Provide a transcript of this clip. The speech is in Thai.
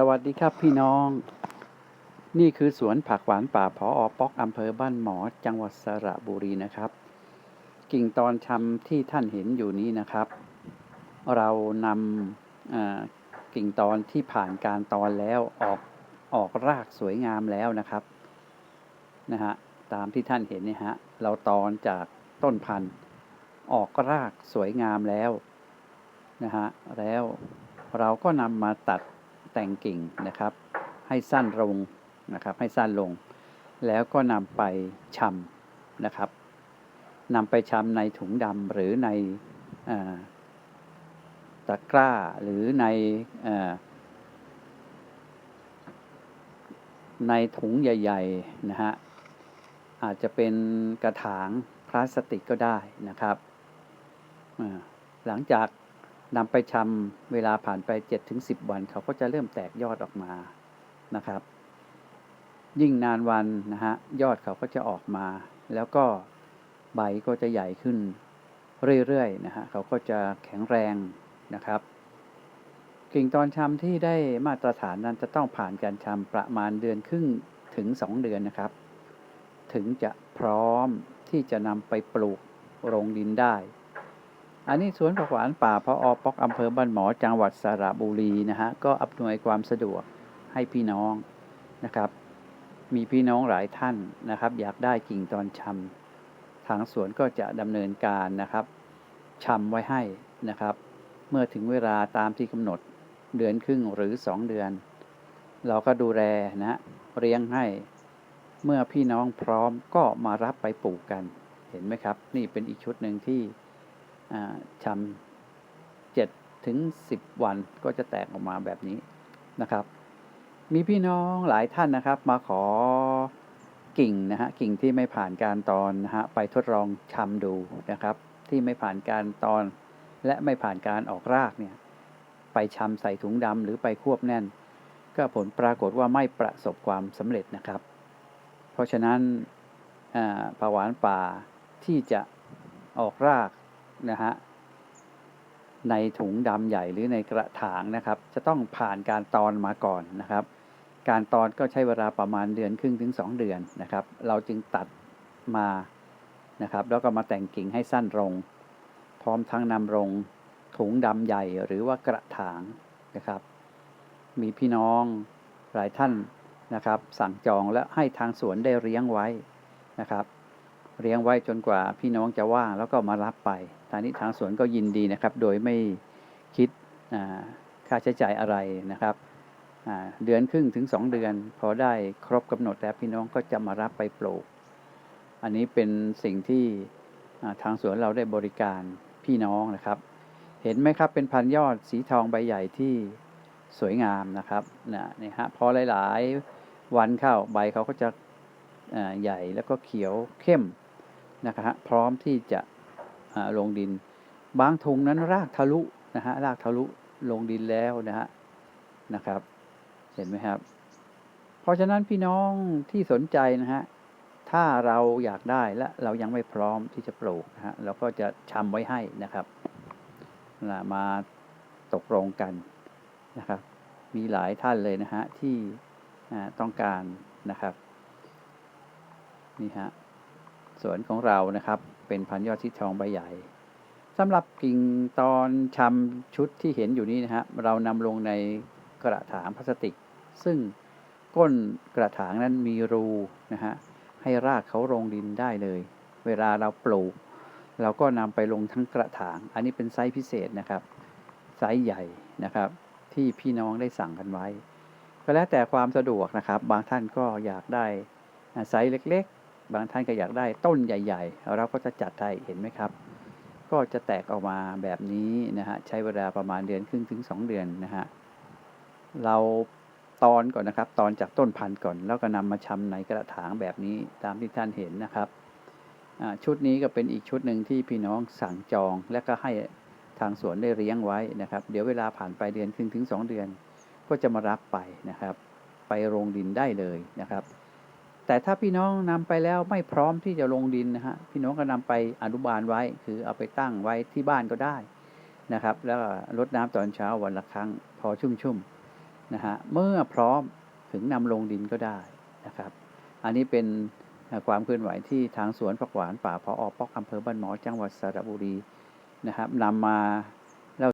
สวัสดีครับพี่น้อง นี่คือสวนผักหวานป่าพออปอกอำเภอบ้านหมอจังหวัดสระบุรีนะครับ กิ่งตอนชำที่ท่านเห็นอยู่นี้นะครับ เรานำกิ่งตอนที่ผ่านการตอนแล้วออกออกรากสวยงามแล้วนะครับนะฮะตามที่ท่านเห็นนี่ฮะเราตอนจากต้นพันธุ์ออกรากสวยงามแล้วนะฮะแล้วเราก็นำมาตัด แต่งกิ่งนะครับ ให้สั้นลงนะครับ ให้สั้นลง แล้วก็นำไปชำนะครับนำไปชำในถุงดำหรือในอตะกร้าหรือในอในถุงใหญ่ๆนะฮะอาจจะเป็นกระถางพลาสติกก็ได้นะครับหลังจาก นำไปชำเวลาผ่านไป 7-10 วัน เขาก็จะเริ่มแตกยอดออกมานะครับ ยิ่งนานวันนะฮะยอดเขาก็จะออกมา แล้วก็ใบก็จะใหญ่ขึ้นเรื่อยๆนะฮะเขาก็จะแข็งแรงนะครับกิ่งตอนชำที่ได้มาตรฐานนั้นจะต้องผ่านการชำประมาณเดือนครึ่งถึง 2 เดือนนะครับ ถึงจะพร้อมที่จะนำไปปลูกลงดินได้ อันนี้สวนผักหวานป่าพออปอกอำเภอบ้านหมอจังหวัดสระบุรีนะฮะก็อำนวยความสะดวกให้พี่น้องนะครับ มีพี่น้องหลายท่านนะครับ อยากได้กิ่งตอนชำทางสวนก็จะดำเนินการนะครับชำไว้ให้นะครับ เมื่อถึงเวลาตามที่กำหนดเดือนครึ่งหรือ 2 เดือน เราก็ดูแลนะฮะเลี้ยงให้ เมื่อพี่น้องพร้อมก็มารับไปปลูกกัน เห็นไหมครับ นี่เป็นอีกชุดหนึ่งที่ ชำเจ็ดถึงสิบวันก็จะแตกออกมาแบบนี้นะครับ มีพี่น้องหลายท่านนะครับ มาขอกิ่งนะฮะกิ่งที่ไม่ผ่านการตอนนะฮะไปทดลองชำดูนะครับ ที่ไม่ผ่านการตอน และไม่ผ่านการออกรากเนี่ยไปชำใส่ถุงดำหรือไปควบแน่น ก็ผลปรากฏว่าไม่ประสบความสำเร็จนะครับ เพราะฉะนั้นอ่าผักหวานป่าที่จะออกราก นะฮะในถุงดำใหญ่หรือในกระถางนะครับ จะต้องผ่านการตอนมาก่อนนะครับ การตอนก็ใช้เวลาประมาณเดือนครึ่งถึง 2 เดือนนะครับ เราจึงตัดมานะครับ แล้วก็มาแต่งกิ่งให้สั้นลง พร้อมทั้งนำลงถุงดำใหญ่หรือว่ากระถางนะครับ มีพี่น้องหลายท่านนะครับ สั่งจองและให้ทางสวนได้เลี้ยงไว้นะครับเลี้ยงไว้จนกว่าพี่น้องจะว่างแล้วก็มารับไป ทางนี้ทางสวนก็ยินดีนะครับ โดยไม่คิดค่าใช้จ่ายอะไรนะครับเดือนครึ่งถึง 2 เดือน พอได้ครบกำหนดแล้วพี่น้องก็จะมารับไปปลูก อันนี้เป็นสิ่งที่ทางสวนเราได้บริการพี่น้องนะครับ เห็นไหมครับเป็นพันยอดสีทองใบใหญ่ที่สวยงามนะครับนะนี่ฮะพอหลายๆวันเข้าใบเขาก็จะใหญ่แล้วก็เขียวเข้มนะครับพร้อมที่จะ ลงดิน บางถุงนั้นรากทะลุนะฮะรากทะลุลงดินแล้วนะฮะนะครับ เห็นไหมครับ เพราะฉะนั้นพี่น้องที่สนใจนะฮะถ้าเราอยากได้และเรายังไม่พร้อมที่จะปลูกนะฮะเราก็จะชำไว้ให้นะครับนะมาตกลงกันนะครับ มีหลายท่านเลยนะฮะที่ต้องการนะครับนี่ฮะสวนของเรานะครับ เป็นพันยอดที่ทองใบใหญ่สำหรับกิ่งตอนชำชุดที่เห็นอยู่นี้นะฮะเรานำลงในกระถางพลาสติก ซึ่งก้นกระถางนั้นมีรูนะฮะให้รากเขาลงดินได้เลย เวลาเราปลูก เราก็นำไปลงทั้งกระถาง อันนี้เป็นไซส์พิเศษนะครับ ไซส์ใหญ่นะครับ ที่พี่น้องได้สั่งกันไว้ ก็แล้วแต่ความสะดวกนะครับ บางท่านก็อยากได้ไซส์เล็ก บางท่านก็อยากได้ต้นใหญ่ ๆ เราก็จะจัดให้เห็นไหมครับ ก็จะแตกออกมาแบบนี้นะฮะใช้เวลาประมาณเดือนครึ่งถึง 2 เดือนนะฮะเราตอนก่อนนะครับ ตอนจากต้นพันธุ์ก่อน แล้วก็นำมาชำในกระถางแบบนี้ตามที่ท่านเห็นนะครับชุดนี้ก็เป็นอีกชุดหนึ่งที่พี่น้องสั่งจองและก็ให้ทางสวนได้เลี้ยงไว้นะครับ เดี๋ยวเวลาผ่านไปเดือนครึ่งถึง 2 เดือน ก็จะมารับไปนะครับ ไปโรงดินได้เลยนะครับ แต่ถ้าพี่น้องนำไปแล้วไม่พร้อมที่จะลงดินนะฮะพี่น้องก็นำไปอนุบาลไว้ คือเอาไปตั้งไว้ที่บ้านก็ได้นะครับ แล้วรดน้ำตอนเช้าวันละครั้งพอชุ่มๆนะฮะเมื่อพร้อมถึงนำลงดินก็ได้นะครับ อันนี้เป็นความเคลื่อนไหวที่ทางสวนผักหวานป่าพออปอกอำเภอบ้านหมอจังหวัดสระบุรีนะครับนำมา